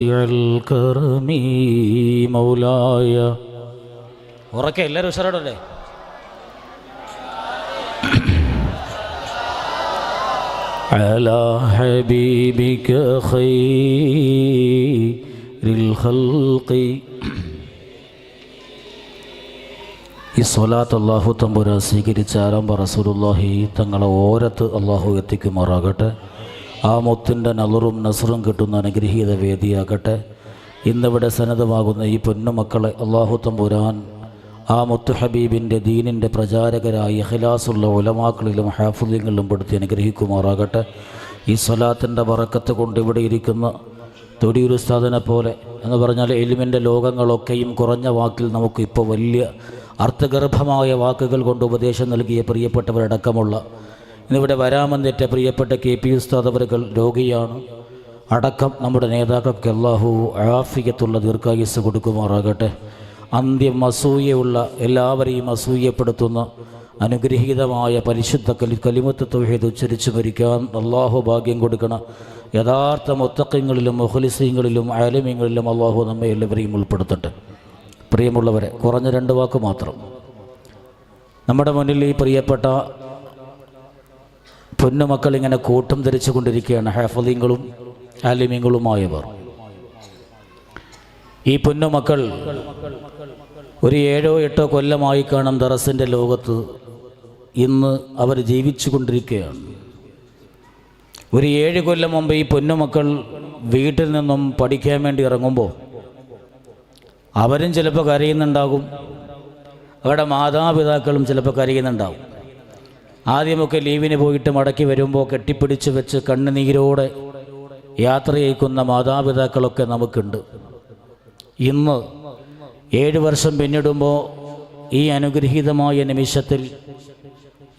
الكرم مولاي ഉറക്കെ എല്ലാവരും ഉഷാറോടല്ലേ على حبيبك خير الخلق ഈ സ്വലാത്ത് അള്ളാഹു തമ്പുര സ്വീകരിച്ച ആരംഭ റസൂലുള്ളാഹി തങ്ങളെ ഓരത്ത് അള്ളാഹു എത്തിക്കുമാറാകട്ടെ ആ മുത്തിന്റെ നളുറും നസറും കിട്ടുന്ന അനുഗ്രഹീത വേദിയാകട്ടെ. ഇന്നിവിടെ സന്നദ്ധമാകുന്ന ഈ പൊന്നുമക്കളെ അള്ളാഹു തമ്പുരാൻ ആ മുത്തു ഹബീബിന്റെ ദീനിന്റെ പ്രചാരകരായ ഹിലാസുള്ള ഉലമാക്കളിലും ഹാഫുദ്യങ്ങളിലും പെടുത്തി അനുഗ്രഹിക്കുമാറാകട്ടെ. ഈ സ്വലാത്തിന്റെ വറക്കത്ത് കൊണ്ട് ഇവിടെ ഇരിക്കുന്ന തൊടിയൊരു ഉസ്താദിനെ പോലെ എന്ന് പറഞ്ഞാൽ എലിമിന്റെ ലോകങ്ങളൊക്കെയും കുറഞ്ഞ വാക്കിൽ നമുക്ക് ഇപ്പോൾ വലിയ അർത്ഥഗർഭമായ വാക്കുകൾ കൊണ്ട് ഉപദേശം നൽകിയ പ്രിയപ്പെട്ടവരടക്കമുള്ള ഇന്നിവിടെ വരാമെന്നേറ്റ പ്രിയപ്പെട്ട കെ പി ഉസ്താദ് രോഗിയാണ്. അടക്കം നമ്മുടെ നേതാക്കൾക്ക് അള്ളാഹു ആഫിയത്തുള്ള ദീർഘായുസ് കൊടുക്കുമാറാകട്ടെ. അന്ത്യം അസൂയയുള്ള എല്ലാവരെയും അസൂയപ്പെടുത്തുന്ന അനുഗ്രഹീതമായ പരിശുദ്ധ കലി കലിമത്ത് തൊഴിൽ ഉച്ചരിച്ചു മരിക്കാൻ അള്ളാഹു ഭാഗ്യം കൊടുക്കണം യഥാർത്ഥ മുത്തക്കങ്ങളിലും മുഹലിസീങ്ങളിലും ആലമ്യങ്ങളിലും അള്ളാഹു നമ്മെ എല്ലാവരെയും ഉൾപ്പെടുത്തട്ടെ. പ്രിയമുള്ളവരെ കുറഞ്ഞ രണ്ട് വാക്ക് മാത്രം. നമ്മുടെ മുന്നിൽ ഈ പ്രിയപ്പെട്ട പൊന്നുമക്കൾ ഇങ്ങനെ കൂട്ടം ധരിച്ചു കൊണ്ടിരിക്കുകയാണ്. ഹാഫലിങ്ങളും അലിമിങ്ങളുമായവർ ഈ പൊന്നുമക്കൾ ഒരു ഏഴോ എട്ടോ കൊല്ലമായി കാണും ദറസിന്റെ ലോകത്ത് ഇന്ന് അവർ ജീവിച്ചു കൊണ്ടിരിക്കുകയാണ്. ഒരു ഏഴ് കൊല്ലം മുമ്പ് ഈ പൊന്നുമക്കൾ വീട്ടിൽ നിന്നും പഠിക്കാൻ വേണ്ടി ഇറങ്ങുമ്പോൾ അവരും ചിലപ്പോൾ കരയുന്നുണ്ടാകും. അവരുടെ മാതാപിതാക്കളും ചിലപ്പോൾ കരയുന്നുണ്ടാകും. ആദ്യമൊക്കെ ലീവിന് പോയിട്ട് മടക്കി വരുമ്പോൾ കെട്ടിപ്പിടിച്ച് വെച്ച് കണ്ണുനീരോടെ യാത്ര ചെയ്യിക്കുന്ന മാതാപിതാക്കളൊക്കെ നമുക്കുണ്ട്. ഇന്ന് ഏഴ് വർഷം പിന്നിടുമ്പോൾ ഈ അനുഗ്രഹീതമായ നിമിഷത്തിൽ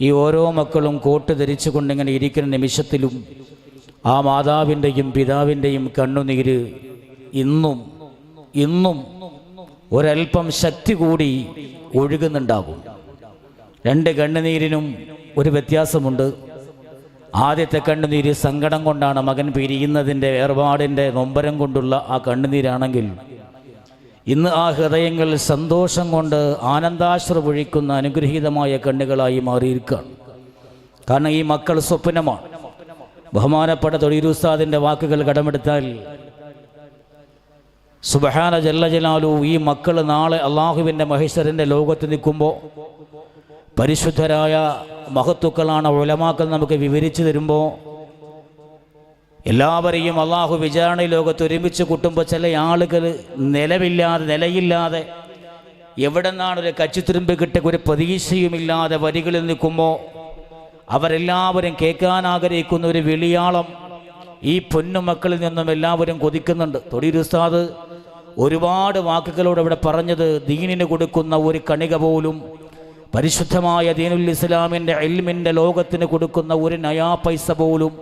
ഈ ഓരോ മക്കളും കോട്ട് ധരിച്ചുകൊണ്ടിങ്ങനെ ഇരിക്കുന്ന നിമിഷത്തിലും ആ മാതാവിന്റെയും പിതാവിന്റെയും കണ്ണുനീര് ഇന്നും ഇന്നും ഒരൽപ്പം ശക്തി കൂടി ഒഴുകുന്നുണ്ടാകും. രണ്ട് കണ്ണുനീരിനും ഒരു വ്യത്യാസമുണ്ട്. ആദ്യത്തെ കണ്ണുനീര് സങ്കടം കൊണ്ടാണ് മകൻ പിരിയുന്നതിന്റെ വേർപാടിന്റെ നൊമ്പരം കൊണ്ടുള്ള ആ കണ്ണുനീരാണെങ്കിൽ ഇന്ന് ആ ഹൃദയങ്ങൾ സന്തോഷം കൊണ്ട് ആനന്ദാശ്ര ഒഴിക്കുന്ന അനുഗ്രഹീതമായ കണ്ണുകളായി മാറിയിരിക്കുകയാണ്. കാരണം ഈ മക്കൾ സ്വപ്നമാണ്. ബഹുമാനപ്പെട്ട തൊഴിലുസ്താദിന്റെ വാക്കുകൾ കടമെടുത്താൽ സുബഹാന ജല്ല ജലാലു ഈ മക്കൾ നാളെ അള്ളാഹുവിന്റെ മഹേശ്വരന്റെ ലോകത്ത് നിൽക്കുമ്പോൾ പരിശുദ്ധരായ മഹത്തുക്കളാണ് ഉലമാക്കൾ നമുക്ക് വിവരിച്ചു തരുമ്പോൾ എല്ലാവരെയും അള്ളാഹു വിചാരണ ലോകത്ത് ഒരുമിച്ച് കൂട്ടുമ്പോൾ ചില ആളുകൾ നിലവില്ലാതെ നിലയില്ലാതെ എവിടെ നിന്നാണ് ഒരു കച്ചിത്തുരുമ്പ് കിട്ടിയ ഒരു പ്രതീക്ഷയുമില്ലാതെ വരികളിൽ നിൽക്കുമ്പോൾ അവരെല്ലാവരും കേൾക്കാൻ ആഗ്രഹിക്കുന്ന ഒരു വിളിയാളം ഈ പൊന്നുമക്കളിൽ നിന്നും എല്ലാവരും കൊതിക്കുന്നുണ്ട്. തൊടിയിരുസ്താദ് ഒരുപാട് വാക്കുകളോട് ഇവിടെ പറഞ്ഞത് ദീനിന് കൊടുക്കുന്ന ഒരു കണിക പോലും പരിശുദ്ധമായ ദീനുൽ ഇസ്ലാമിന്റെ എൽമിന്റെ ലോകത്തിന് കൊടുക്കുന്ന ഒരു നയാ പൈസ പോലും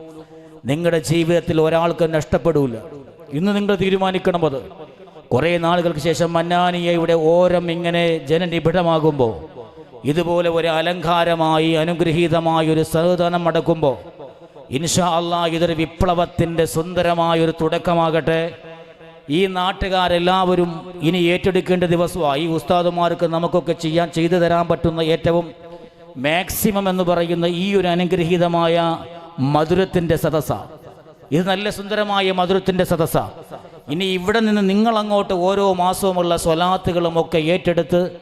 നിങ്ങളുടെ ജീവിതത്തിൽ ഒരാൾക്ക് നഷ്ടപ്പെടില്ല ഇന്ന് നിങ്ങൾ തീരുമാനിക്കണം അത്. കുറേ നാളുകൾക്ക് ശേഷം മന്നാനിയയുടെ ഓരം ഇങ്ങനെ ജനനിബിഡമാകുമ്പോൾ ഇതുപോലെ ഒരു അലങ്കാരമായി അനുഗ്രഹീതമായ ഒരു സഹോദനം അടക്കുമ്പോൾ ഇൻഷാ അള്ളാ ഇതൊരു വിപ്ലവത്തിന്റെ സുന്ദരമായ ഒരു തുടക്കമാകട്ടെ. ഈ നാട്ടുകാരെല്ലാവരും ഇനി ഏറ്റെടുക്കേണ്ട ദിവസമാണ് ഈ ഉസ്താദുമാർക്ക് നമുക്കൊക്കെ ചെയ്യാൻ ചെയ്തു തരാൻ പറ്റുന്ന ഏറ്റവും മാക്സിമം എന്ന് പറയുന്ന ഈ ഒരു അനുഗ്രഹീതമായ മധുരത്തിന്റെ സദസ്സ. ഇത് നല്ല സുന്ദരമായ മധുരത്തിന്റെ സദസ്സ. ഇനി ഇവിടെ നിന്ന് നിങ്ങളങ്ങോട്ട് ഓരോ മാസവുമുള്ള സ്വലാത്തുകളും ഒക്കെ ഏറ്റെടുത്ത്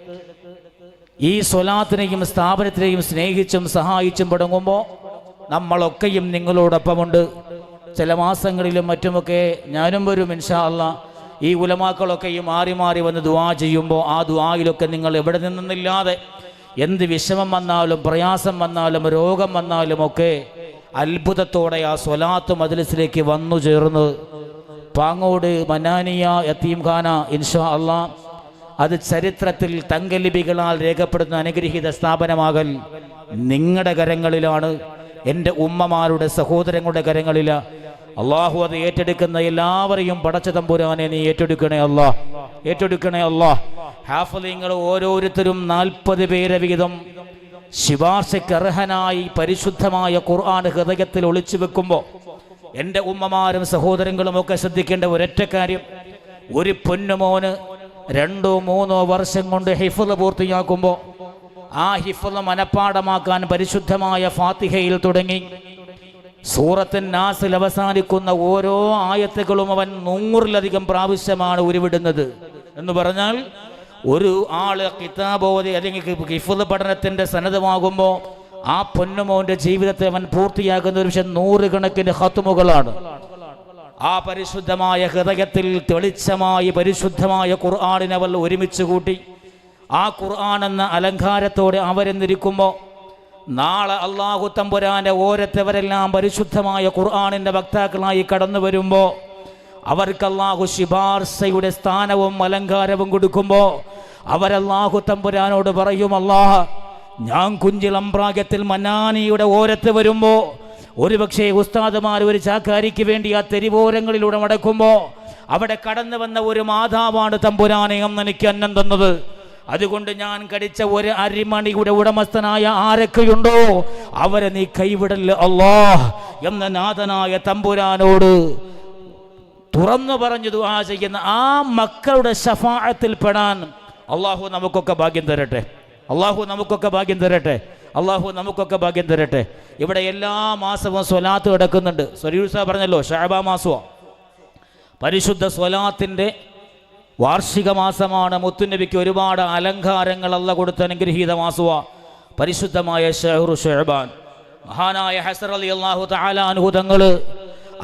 ഈ സ്വലാത്തിനെയും സ്ഥാപനത്തിനെയും സ്നേഹിച്ചും സഹായിച്ചും തുടങ്ങുമ്പോൾ നമ്മളൊക്കെയും നിങ്ങളോടൊപ്പമുണ്ട്. ചില മാസങ്ങളിലും മറ്റുമൊക്കെ ഞാനും വരും ഇൻഷാ അല്ല ഈ ഉലമാക്കളൊക്കെ ഈ മാറി മാറി വന്ന് ദുവാ ചെയ്യുമ്പോൾ ആ ദുവായിലൊക്കെ നിങ്ങൾ എവിടെ നിന്നില്ലാതെ എന്ത് വിഷമം വന്നാലും പ്രയാസം വന്നാലും രോഗം വന്നാലും ഒക്കെ അത്ഭുതത്തോടെ ആ സ്വലാത്ത് മജ്ലിസിലേക്ക് വന്നു ചേർന്ന്. പാങ്ങോട് മനാനിയ യത്തീം ഖാന ഇൻഷാ അള്ളാ അത് ചരിത്രത്തിൽ തങ്കലിപികളാൽ രേഖപ്പെടുന്ന അനുഗ്രഹീത സ്ഥാപനമാകൽ നിങ്ങളുടെ കരങ്ങളിലാണ്. എന്റെ ഉമ്മമാരുടെ സഹോദരങ്ങളുടെ കരങ്ങളില. അള്ളാഹു അത് ഏറ്റെടുക്കുന്ന എല്ലാവരെയും പടച്ച തമ്പുരാനെ നീ ഏറ്റെടുക്കണേ അല്ലാ. ഏറ്റെടുക്കണേ അല്ലാ. ഹാഫലിങ്ങൾ ഓരോരുത്തരും നാൽപ്പത് പേരെ വീതം ശിപാർശയ്ക്ക് അർഹനായി പരിശുദ്ധമായ ഖുർആൻ ഹൃദയത്തിൽ ഒളിച്ചു വെക്കുമ്പോൾ എന്റെ ഉമ്മമാരും സഹോദരങ്ങളും ഒക്കെ ശ്രദ്ധിക്കേണ്ട ഒരൊറ്റ കാര്യം. ഒരു പൊന്നുമോന് രണ്ടോ മൂന്നോ വർഷം കൊണ്ട് ഹിഫുല പൂർത്തിയാക്കുമ്പോൾ ആ ഹിഫുല മനഃപ്പാടമാക്കാൻ പരിശുദ്ധമായ ഫാത്തിഹയിൽ തുടങ്ങി. സൂറത്തിൻ നാസിൽ അവസാനിക്കുന്ന ഓരോ ആയത്തുകളും അവൻ നൂറിലധികം പ്രാവശ്യമാണ് ഉരുവിടുന്നത്. എന്ന് പറഞ്ഞാൽ ഒരു ആൾ കിതാബോധി അല്ലെങ്കിൽ കിഫുദ് പഠനത്തിന്റെ സന്നദ്ധമാകുമ്പോൾ ആ പൊന്നുമോന്റെ ജീവിതത്തെ അവൻ പൂർത്തിയാക്കുന്ന ഒരു പക്ഷേ നൂറുകണക്കിന് ഹത്തുമുകളാണ് ആ പരിശുദ്ധമായ ഹൃദയത്തിൽ തെളിച്ചമായി പരിശുദ്ധമായ ഖുർആാനിനെ അവൾ ഒരുമിച്ച് കൂട്ടി. ആ ഖുർആൻ എന്ന അലങ്കാരത്തോടെ അവരെന്നിരിക്കുമ്പോൾ നാളെ അള്ളാഹു തമ്പുരാന്റെ ഓരത്തവരെല്ലാം പരിശുദ്ധമായ ഖുർആാനിന്റെ വക്താക്കളായി കടന്നു വരുമ്പോൾ അവർക്ക് അള്ളാഹു ശിപാർശയുടെ സ്ഥാനവും അലങ്കാരവും കൊടുക്കുമ്പോൾ അവരല്ലാഹു തമ്പുരാനോട് പറയും അള്ളാഹ് ഞാൻ കുഞ്ചിളം പ്രാഗ്യത്തിൽ മന്നാനിയുടെ ഓരത്ത് വരുമ്പോൾ ഒരുപക്ഷേ ഉസ്താദുമാർ ഒരു ചാക്കാരിക്ക് വേണ്ടി ആ തെരുവോരങ്ങളിലൂടെ മടക്കുമ്പോൾ അവിടെ കടന്നു വന്ന ഒരു മാതാവാണ് തമ്പുരാനെ എന്ന് എനിക്ക് അന്നം തന്നത്. അതുകൊണ്ട് ഞാൻ കടിച്ച ഒരു അരിമണിയുടെ ഉടമസ്ഥനായ ആരൊക്കെയുണ്ടോ? അവരെ നീ കൈവിടൽ അല്ലാ എന്ന നാഥനായ തമ്പുരാനോട് തുറന്നു പറഞ്ഞു ദുആ ചെയ്യുന്ന ആ മക്കളുടെ ശഫാഅത്തിൽ പെടാൻ അള്ളാഹു നമുക്കൊക്കെ ഭാഗ്യം തരട്ടെ. അള്ളാഹു നമുക്കൊക്കെ ഭാഗ്യം തരട്ടെ. അള്ളാഹു നമുക്കൊക്കെ ഭാഗ്യം തരട്ടെ. ഇവിടെ എല്ലാ മാസവും സ്വലാത്ത് കിടക്കുന്നുണ്ട്. സൊലീസ പറഞ്ഞല്ലോ ഷാബ മാസമോ പരിശുദ്ധ സ്വലാത്തിന്റെ വാർഷിക മാസമാണ് മുത്തുനബിക്ക് ഒരുപാട് അലങ്കാരങ്ങൾ അല്ല കൊടുത്ത അനുഗ്രഹീത മാസുവ പരിശുദ്ധമായ ഷെഹ്റു ഷെഹബാൻ. മഹാനായ ഹസർ അലി അള്ളാഹു താലാനുഭൂതങ്ങൾ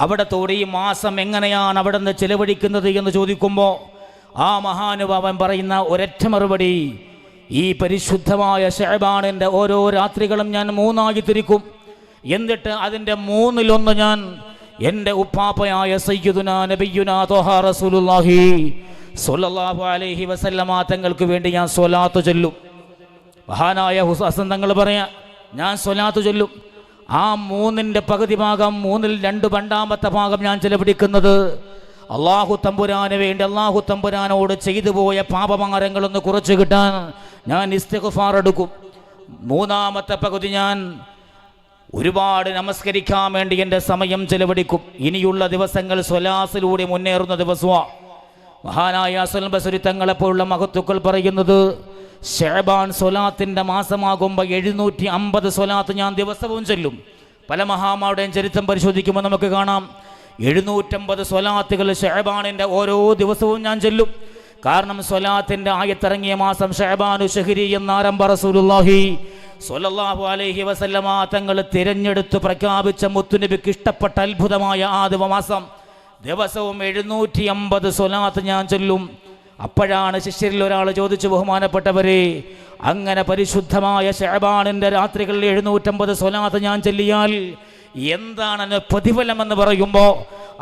അവിടത്തോടെ ഈ മാസം എങ്ങനെയാണ് അവിടെ നിന്ന് ചിലവഴിക്കുന്നത് എന്ന് ചോദിക്കുമ്പോൾ ആ മഹാനുഭാവൻ പറയുന്ന ഒരൊറ്റ മറുപടി ഈ പരിശുദ്ധമായ ഷെഹബാണിന്റെ ഓരോ രാത്രികളും ഞാൻ മൂന്നാക്കി തിരിക്കും. എന്നിട്ട് അതിന്റെ മൂന്നിലൊന്ന് ഞാൻ എന്റെ ഉപ്പാപ്പയായ സയ്യിദുന നബിയുന ത്വഹ റസൂലുള്ളാഹി സ്വല്ലല്ലാഹു അലൈഹി വസല്ലമ തങ്ങൾക്ക് വേണ്ടി ഞാൻ സ്വലാത്ത് ചൊല്ലും. മഹാനായ ഹുസൻ തങ്ങൾ പറയാ ഞാൻ സ്വലാത്ത് ചൊല്ലും. ആ മൂന്നിന്റെ പകുതി ഭാഗം മൂന്നിൽ രണ്ട് രണ്ടാമത്തെ ഭാഗം ഞാൻ ചിലപിടിക്കുന്നത് അള്ളാഹു തമ്പുരാന് വേണ്ടി അള്ളാഹു തമ്പുരാനോട് ചെയ്തു പോയ പാപമാരങ്ങളൊന്ന് കുറച്ച് കിട്ടാൻ ഞാൻ ഇസ്തിഗ്ഫാർ എടുക്കും. മൂന്നാമത്തെ പകുതി ഞാൻ ഒരുപാട് നമസ്കരിക്കാൻ വേണ്ടി എന്റെ സമയം ചെലവഴിക്കും. ഇനിയുള്ള ദിവസങ്ങൾ സ്വലാസിലൂടെ മുന്നേറുന്ന ദിവസമാണ് മഹാനായ അസൽ ബസുരി തങ്ങളെപ്പോലുള്ള മഹത്തുക്കൾ പറയുന്നത് ഷേബാൻ സൊലാത്തിന്റെ മാസമാകുമ്പോൾ എഴുന്നൂറ്റി അമ്പത് സൊലാത്ത് ഞാൻ ദിവസവും ചൊല്ലും. പല മഹാമാരുടെയും ചരിത്രം പരിശോധിക്കുമ്പോൾ നമുക്ക് കാണാം. എഴുന്നൂറ്റമ്പത് സ്വലാത്തുകൾ ഷേബാണിന്റെ ഓരോ ദിവസവും ഞാൻ ചൊല്ലും. കാരണം സ്വലാത്തിന്റെ ആയത്തിറങ്ങിയ മാസം ഷേബാനു ഷഹരി എന്ന ആരംഭ റസൂലുള്ളാഹി സ്വല്ലല്ലാഹു അലൈഹി വസല്ലമാ തങ്ങൾ തിരഞ്ഞെടുത്ത് പ്രഖ്യാപിച്ച മുത്തുനബിക്ക് ഇഷ്ടപ്പെട്ട അത്ഭുതമായ ആ ദിവമാസം ദിവസവും എഴുന്നൂറ്റി അമ്പത് സ്വലാത്ത് ഞാൻ ചൊല്ലും. അപ്പോഴാണ് ശിഷ്യരിൽ ഒരാൾ ചോദിച്ചു ബഹുമാനപ്പെട്ടവരെ അങ്ങനെ പരിശുദ്ധമായ ഷഹബാണിന്റെ രാത്രികളിൽ എഴുന്നൂറ്റമ്പത് സ്വലാത്ത് ഞാൻ ചൊല്ലിയാൽ എന്താണ് പ്രതിഫലം എന്ന് പറയുമ്പോൾ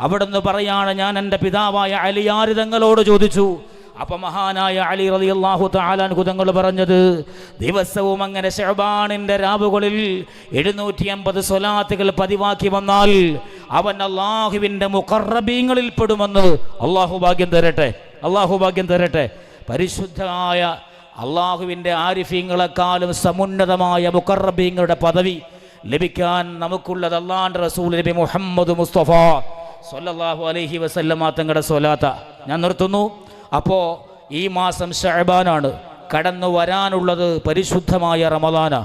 അവിടുന്ന് പറയാണ് ഞാൻ എന്റെ പിതാവായ അലിയാരി തങ്ങളോട് ചോദിച്ചു. അപ്പൊ മഹാനായ അലി റലി അള്ളാഹു താലാൻഹു തങ്ങൾ പറഞ്ഞത് ദിവസവും അങ്ങനെ ഷെബാണിന്റെ രാവുകളിൽ എഴുന്നൂറ്റി അമ്പത് സ്വലാത്തുകൾ പതിവാക്കി വന്നാൽ അവൻ അള്ളാഹുവിന്റെ മുഖറബീങ്ങളിൽ പെടുമെന്ന് അള്ളാഹു ഭാഗ്യം തരട്ടെ അള്ളാഹു ഭാഗ്യം തരട്ടെ. പരിശുദ്ധമായ അള്ളാഹുവിന്റെ ആരിഫീങ്ങളെക്കാളും സമുന്നതമായ മുഖറബീങ്ങളുടെ പദവി ലഭിക്കാൻ നമുക്കുള്ളത് അള്ളാഹുന്റെ റസൂൽ നബി മുഹമ്മദ് മുസ്തഫ സൊല്ലാഹു അലഹി വസല്ലമ തങ്ങളുടെ സ്വലാത്ത. ഞാൻ നിർത്തുന്നു. അപ്പോൾ ഈ മാസം ഷഹബാനാണ് കടന്നു വരാനുള്ളത് പരിശുദ്ധമായ റമദാന.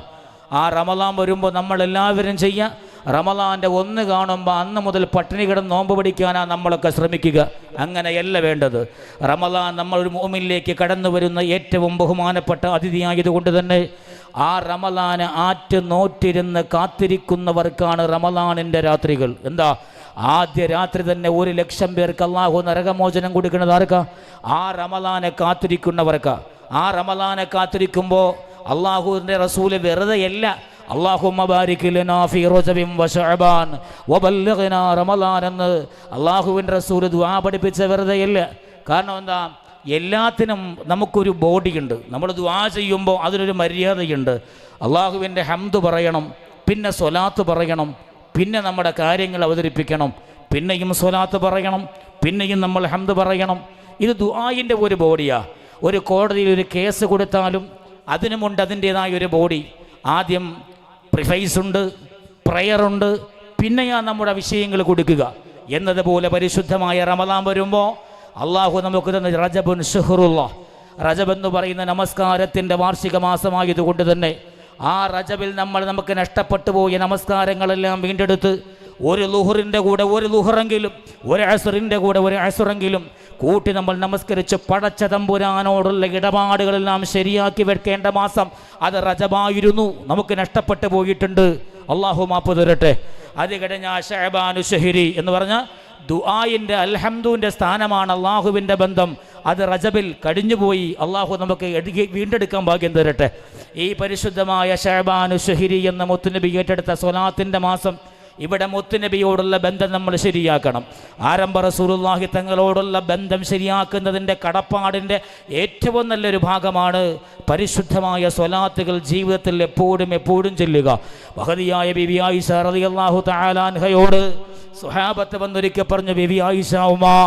ആ റമദാൻ വരുമ്പോൾ നമ്മളെല്ലാവരും ചെയ്യുക റമദാന്റെ ഒന്ന് കാണുമ്പോൾ അന്ന് മുതൽ പട്ടിണി കിടന്ന് നോമ്പ് പിടിക്കാനാണ് നമ്മളൊക്കെ ശ്രമിക്കുക. അങ്ങനെയല്ല വേണ്ടത്. റമലാൻ നമ്മൾ ഒരു മോമിലേക്ക് കടന്നു വരുന്ന ഏറ്റവും ബഹുമാനപ്പെട്ട അതിഥിയായതുകൊണ്ട് തന്നെ ആ റമലാന് ആറ്റ് നോറ്റിരുന്ന് കാത്തിരിക്കുന്നവർക്കാണ് റമലാനിന്റെ രാത്രികൾ. എന്താ? ആദ്യ രാത്രി തന്നെ ഒരു ലക്ഷം പേർക്ക് അള്ളാഹു നരകമോചനം കൊടുക്കുന്നത് ആർക്കാ? ആ റമലാനെ കാത്തിരിക്കുന്നവർക്കാ. ആ റമലാനെ കാത്തിരിക്കുമ്പോൾ അള്ളാഹുവിന്റെ റസൂൽ വെറുതെയല്ല അള്ളാഹുമ്മ ബാരിക് ലനാ ഫീ റജബിൻ വശഅബാൻ വബല്ലിഗ്നാ റമദാൻ എന്ന് അള്ളാഹുവിന്റെ സൂര്യ ദുആ പഠിപ്പിച്ച വെറുതെയല്ല. കാരണം എന്താ? എല്ലാത്തിനും നമുക്കൊരു ബോഡിയുണ്ട്. നമ്മൾ ദുആ ചെയ്യുമ്പോൾ അതിനൊരു മര്യാദയുണ്ട്. അള്ളാഹുവിന്റെ ഹംദ് പറയണം പിന്നെ സ്വലാത്ത് പറയണം പിന്നെ നമ്മുടെ കാര്യങ്ങൾ അവതരിപ്പിക്കണം പിന്നെയും സ്വലാത്ത് പറയണം പിന്നെയും നമ്മൾ ഹംദ് പറയണം. ഇത് ദുആയിന്റെ ഒരു ബോഡിയാ. ഒരു കോടതിയിൽ ഒരു കേസ് കൊടുത്താലും അതിനുമുണ്ട് അതിന്റേതായ ഒരു ബോഡി. ആദ്യം പ്രിഫൈസ് ഉണ്ട് പ്രയറുണ്ട് പിന്നെയാ നമ്മുടെ വിഷയങ്ങൾ കൊടുക്കുക. എന്നതുപോലെ പരിശുദ്ധമായ റമദാൻ വരുമ്പോൾ അള്ളാഹു നമുക്ക് തന്നെ റജബുൻ ഷുഹറുള്ള റജബ് എന്ന് പറയുന്ന നമസ്കാരത്തിന്റെ വാർഷിക മാസമായതുകൊണ്ട് തന്നെ ആ റജബിൽ നമ്മൾ നമുക്ക് നഷ്ടപ്പെട്ടു പോയ നമസ്കാരങ്ങളെല്ലാം വീണ്ടെടുത്ത് ഒരു ലുഹറിന്റെ കൂടെ ഒരു ലുഹറെങ്കിലും ഒരു അസുറിന്റെ കൂടെ ഒരു അസുറെങ്കിലും കൂട്ടി നമ്മൾ നമസ്കരിച്ച് പടച്ച തമ്പുരാനോടുള്ള ഇടപാടുകളെല്ലാം ശരിയാക്കി വെക്കേണ്ട മാസം അത് റജബായിരുന്നു. നമുക്ക് നഷ്ടപ്പെട്ടു പോയിട്ടുണ്ട്. അള്ളാഹു മാപ്പ് തരട്ടെ. അത് കഴിഞ്ഞ ഷഹബാനു ഷഹിരി എന്ന് പറഞ്ഞ ദുആയിന്റെ അൽഹംദുവിന്റെ സ്ഥാനമാണ് അള്ളാഹുവിന്റെ ബന്ധം. അത് റജബിൽ കടിഞ്ഞുപോയി അള്ളാഹു നമുക്ക് വീണ്ടെടുക്കാൻ ഭാഗ്യം തരട്ടെ. ഈ പരിശുദ്ധമായ ഷഹബാനു ഷഹിരി എന്ന മുത്തുനബി ഏറ്റെടുത്ത സ്വലാത്തിന്റെ മാസം ഇവിടെ മുത്തുനബിയോടുള്ള ബന്ധം നമ്മൾ ശരിയാക്കണം. ആരംഭ റസൂലുള്ളാഹി തങ്ങളോടുള്ള ബന്ധം ശരിയാക്കുന്നതിന്റെ കടപ്പാടിന്റെ ഏറ്റവും നല്ലൊരു ഭാഗമാണ് പരിശുദ്ധമായ സ്വലാത്തുകൾ ജീവിതത്തിൽ എപ്പോഴും എപ്പോഴും ചെല്ലുക. ആയിഷ റളിയല്ലാഹു തആലാൻഹയോട് സുഹാബത്ത് വന്നൊരിക്കൽ പറഞ്ഞു ബിബി ആയിഷ ഉമാ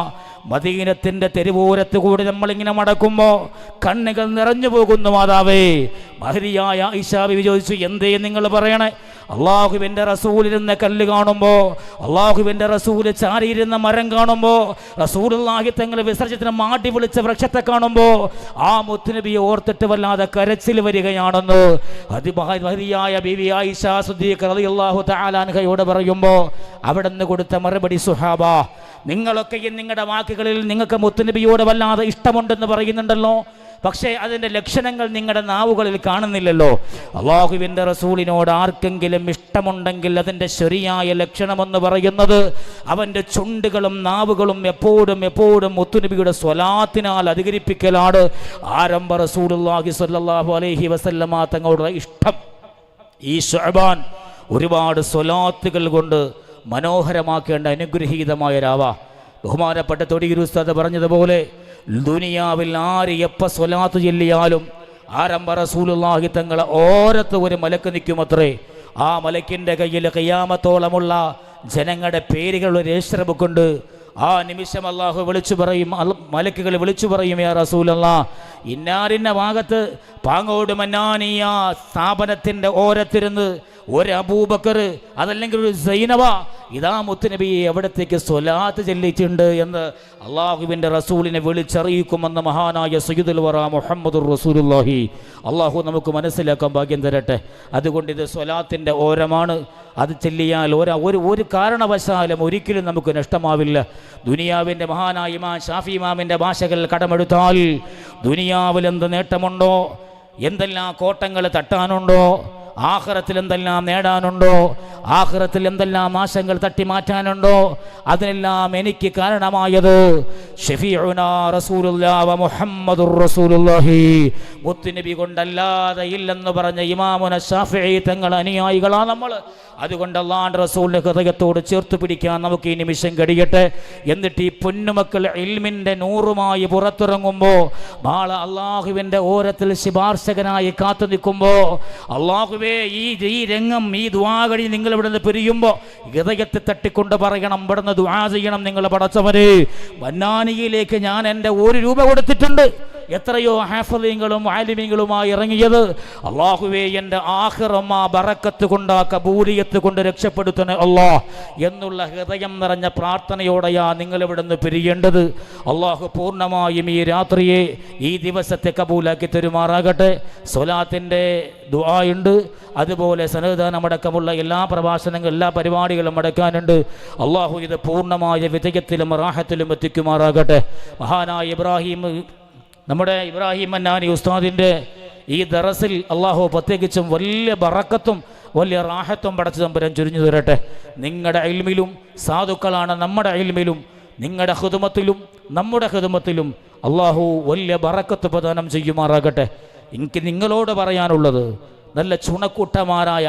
മദീനത്തിന്റെ തെരുവോരത്ത് കൂടി നമ്മളിങ്ങനെ മടക്കുമ്പോൾ കണ്ണുകൾ നിറഞ്ഞു പോകുന്നു മാതാവേ. മഹരിയായ ബിബി ചോദിച്ചു എന്തേ നിങ്ങൾ പറയണേ? അള്ളാഹുവിന്റെ റസൂലിരുന്ന കല്ല് കാണുമ്പോൾ അള്ളാഹുവിന്റെ റസൂൽ ചാരിയിരുന്ന മരം കാണുമ്പോൾ റസൂലുള്ളാഹി തങ്ങൾ വിസർജത്തിന് മാട്ടി വിളിച്ച വൃക്ഷത്തെ കാണുമ്പോൾ ആ മുത്തുനബിയെ ഓർത്തിട്ട് വല്ലാതെ കരച്ചിൽ വരികയാണെന്ന് അതിമഹരിയായ ബിവി ആയിഷ സുദ്ദീഖ് റളിയല്ലാഹു താലാൻഹയോട് പറയുമ്പോൾ അവിടെ നിന്ന് കൊടുത്ത മറുപടി സുഹാബ നിങ്ങളൊക്കെയും നിങ്ങളുടെ വാക്കുകളിൽ നിങ്ങൾക്ക് മുത്തുനബിയോട് വല്ലാതെ ഇഷ്ടമുണ്ടെന്ന് പറയുന്നുണ്ടല്ലോ. പക്ഷേ അതിന്റെ ലക്ഷണങ്ങൾ നിങ്ങളുടെ നാവുകളിൽ കാണുന്നില്ലല്ലോ. അള്ളാഹുവിന്റെ റസൂലിനോട് ആർക്കെങ്കിലും ഇഷ്ടമുണ്ടെങ്കിൽ അതിന്റെ ശരിയായ ലക്ഷണമെന്ന് പറയുന്നത് അവന്റെ ചുണ്ടുകളും നാവുകളും എപ്പോഴും എപ്പോഴും മുത്തുനബിയുടെ സ്വലാത്തിനാൽ അധികരിപ്പിക്കലാണ്. ആരംഭ റസൂലുള്ളാഹി സ്വല്ലല്ലാഹു അലൈഹി വസല്ലമ തങ്ങളുടെ ഇഷ്ടം. ഈ ഷഹബാൻ ഒരുപാട് സ്വലാത്തുകൾ കൊണ്ട് മനോഹരമാക്കേണ്ട അനുഗ്രഹീതമായ രാവ ബഹുമാനപ്പെട്ട തൊടിയൂർ ഉസ്താദ് പറഞ്ഞതുപോലെ ദുനിയാവിൽ ആര് എപ്പ സ്വലാത്ത് ചൊല്ലിയാലും ആരംഭ റസൂലുള്ളാഹി തങ്ങളെ ഓരത്ത് ഒരു മലക്ക് നിൽക്കുമത്രേ. ആ മലക്കിന്റെ കയ്യിൽ കയ്യാമത്തോളമുള്ള ജനങ്ങളുടെ പേരുകളുടെ രജിസ്റ്റർ ബുക്കുണ്ട് ആ നിമിഷം അള്ളാഹു വിളിച്ചു പറയും മലക്കുകൾ വിളിച്ചു പറയും യാ റസൂലല്ല ഇന്നാറിന്റെ ഭാഗത്ത് പാങ്ങോട് മന്നാനിയ സ്ഥാപനത്തിന്റെ ഓരത്തിരുന്ന് ഒരു അബൂബക്കർ അതല്ലെങ്കിൽ ഒരു സൈനവ ഇതാ മുത്തുനബിയെ എവിടത്തേക്ക് സ്വലാത്ത് ചെല്ലിച്ചിട്ടുണ്ട് എന്ന് അള്ളാഹുവിന്റെ റസൂലിനെ വിളിച്ചറിയിക്കുമെന്ന മഹാനായ സയ്യിദുൽ വറ മുഹമ്മദ് റസൂലുല്ലാഹി അള്ളാഹു നമുക്ക് മനസ്സിലാക്കാൻ ഭാഗ്യം തരട്ടെ. അതുകൊണ്ട് ഇത് സ്വലാത്തിന്റെ ഓരമാണ്. അത് ചെല്ലിയാൽ ഒരു ഒരു ഒരു കാരണവശാലും ഒരിക്കലും നമുക്ക് നഷ്ടമാവില്ല. ദുനിയാവിന്റെ മഹാനായ ഇമാം ഷാഫി ഇമാമിന്റെ ഭാഷകൾ കടമെടുത്താൽ ദുനിയാവിൽ എന്ത് നേട്ടമുണ്ടോ? എന്തെല്ലാം കോട്ടങ്ങൾ തട്ടാനുണ്ടോ? ആഹ്റത്തിൽ എന്തെല്ലാം നേടാനുണ്ടോ? ആഹ്റത്തിൽ എന്തെല്ലാം നാശങ്ങൾ തട്ടി മാറ്റാനുണ്ടോ? അതിനെല്ലാം എനിക്ക് കാരണമായത് ഷഫീഉന റസൂലുള്ളാ വ മുഹമ്മദുർ റസൂലുള്ളാഹി മുത്തുനബി കൊണ്ടല്ലാതെ ഇല്ലെന്ന് പറഞ്ഞ ഇമാമുന ഷാഫി തങ്ങൾ അനുയായികളാണ് നമ്മൾ. അതുകൊണ്ട് അള്ളാഹ് റസൂലിന്റെ ഹൃദയത്തോട് ചേർത്ത് പിടിക്കാൻ നമുക്ക് ഈ നിമിഷം കഴിയട്ടെ. എന്നിട്ട് ഈ പൊന്നുമക്കൾ ഇൽമിന്റെ നൂറുമായി പുറത്തിറങ്ങുമ്പോൾ നാളെ അള്ളാഹുവിന്റെ ഓരത്തിൽ ശുപാർശകനായി കാത്തു നിൽക്കുമ്പോൾ അള്ളാഹുവേ ഈ ഈ രംഗം ഈ ദ്വാകഴി നിങ്ങൾ ഇവിടെ നിന്ന് പിരിയുമ്പോൾ ഹൃദയത്തെ തട്ടിക്കൊണ്ട് പറയണം ഇവിടെ നിന്ന് ദ്വാ ചെയ്യണം നിങ്ങൾ പടച്ചവര് വന്നാനിയിലേക്ക് ഞാൻ എന്റെ ഒരു രൂപ കൊടുത്തിട്ടുണ്ട്. എത്രയോ ഹാഫലിങ്ങളും ആലിമീങ്ങളുമായി ഇറങ്ങിയത്. അള്ളാഹുവേ എന്റെ ആഹിറമ്മ ബറക്കത്ത് കൊണ്ട് കബൂലിയത്ത് കൊണ്ട് രക്ഷപ്പെടുത്തണേ അള്ളാ എന്നുള്ള ഹൃദയം നിറഞ്ഞ പ്രാർത്ഥനയോടെയാ നിങ്ങൾ ഇവിടെ നിന്ന് പിരിയേണ്ടത്. അള്ളാഹു പൂർണമായും ഈ രാത്രിയെ ഈ ദിവസത്തെ കബൂലാക്കി തരുമാറാകട്ടെ. സ്വലാത്തിന്റെ ദുആയുണ്ട്. അതുപോലെ സന്നദ്ധാനമടക്കമുള്ള എല്ലാ പ്രഭാഷണങ്ങളും എല്ലാ പരിപാടികളും അടക്കാനുണ്ട്. അള്ളാഹു ഇത് പൂർണമായ വിജയത്തിലും റാഹത്തിലും എത്തിക്കുമാറാകട്ടെ. മഹാനായ ഇബ്രാഹിം നമ്മുടെ ഇബ്രാഹിം അന്നാനി ഉസ്താദിന്റെ ഈ ദറസിൽ അള്ളാഹു പ്രത്യേകിച്ചും വലിയ ബറക്കത്തും വലിയ റാഹത്വം പടച്ചു തമ്പുരാൻ ചുരിഞ്ഞു തരട്ടെ. നിങ്ങളുടെ അയൽമിലും സാധുക്കളാണ് നമ്മുടെ അയൽമിലും നിങ്ങളുടെ ഹൃദമത്തിലും നമ്മുടെ ഹൃദമത്തിലും അള്ളാഹു വലിയ ബറക്കത്ത് പ്രദാനം ചെയ്യുമാറാകട്ടെ. എനിക്ക് നിങ്ങളോട് പറയാനുള്ളത് നല്ല ചുണക്കൂട്ടമാരായ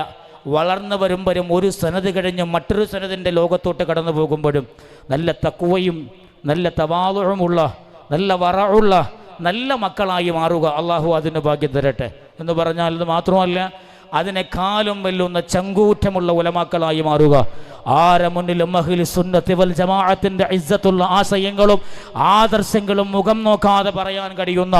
വളർന്നു വരുമ്പോഴും ഒരു സനത് കഴിഞ്ഞ് മറ്റൊരു സനതിന്റെ ലോകത്തോട്ട് കടന്നു പോകുമ്പോഴും നല്ല തക്കുവയും നല്ല തവാതുഴമുള്ള നല്ല വറയുള്ള നല്ല മക്കളായി മാറുക അള്ളാഹു അതിന് ഭാഗ്യം തരട്ടെ എന്ന് പറഞ്ഞാൽ ഇത് മാത്രമല്ല അതിനെ കാലും വെല്ലുന്ന ചങ്കൂറ്റമുള്ള ഉലമാക്കളായി മാറുക. ആര മുന്നിലും മഹിൽ സുന്നത്തി വൽ ജമാഅത്തിന്റെ ഇസ്സത്തുള്ള ആശയങ്ങളും ആദർശങ്ങളും മുഖം നോക്കാതെ പറയാൻ കഴിയുന്ന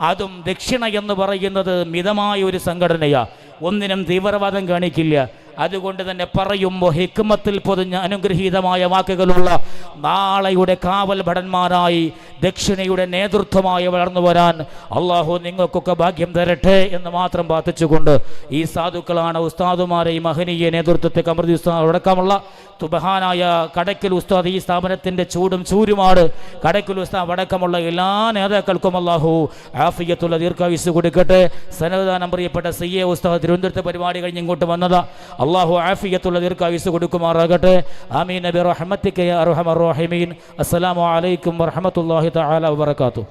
അതും ദക്ഷിണ എന്ന് പറയുന്നത് മിതമായ ഒരു സംഘടനയാ. ഒന്നിനും തീവ്രവാദം കാണിക്കില്ല. അതുകൊണ്ട് തന്നെ പറയുമ്പോൾ ഹിക്മത്തിൽ പൊതിഞ്ഞ അനുഗ്രഹീതമായ വാക്കുകളുള്ള നാളെയുടെ കാവൽ ഭടന്മാരായി ദക്ഷിണയുടെ നേതൃത്വമായി വളർന്നു വരാൻ അള്ളാഹു നിങ്ങൾക്കൊക്കെ ഭാഗ്യം തരട്ടെ എന്ന് മാത്രം പ്രാർത്ഥിച്ചുകൊണ്ട് ഈ സാധുക്കളാണ് ഉസ്താദുമാരെ ഈ മഹനീയ നേതൃത്വത്തെ കമൃതി ഉസ്താദ് അടക്കമുള്ള തുബഹാനായ കടയ്ക്കൽ ഉസ്താദ് ഈ സ്ഥാപനത്തിന്റെ ചൂടും ചൂരുമാണ്. കടയ്ക്കൽ ഉസ്താദ് അടക്കമുള്ള എല്ലാ നേതാക്കൾക്കും അള്ളാഹു ആഫിയത്തുള്ള ദീർഘായുസ് കൊടുക്കട്ടെ. സന്നദ്ധാനം പ്രിയപ്പെട്ട സി എ ഉസ്താദ് തിരുവനന്തപുരത്തെ പരിപാടി കഴിഞ്ഞ് ഇങ്ങോട്ട് വന്നത്. അള്ളാഹു ആഫിയത്തുള്ള ദീർഘായുസ് കൊടുക്കുമാറാകട്ടെ. ആമീൻ നബി റഹ്മത്തിക്കയ അർഹമർ റഹീമീൻ. അസ്സലാമു അലൈക്കും വറഹമത്തല്ലാഹി തആല വബറകാതുഹു.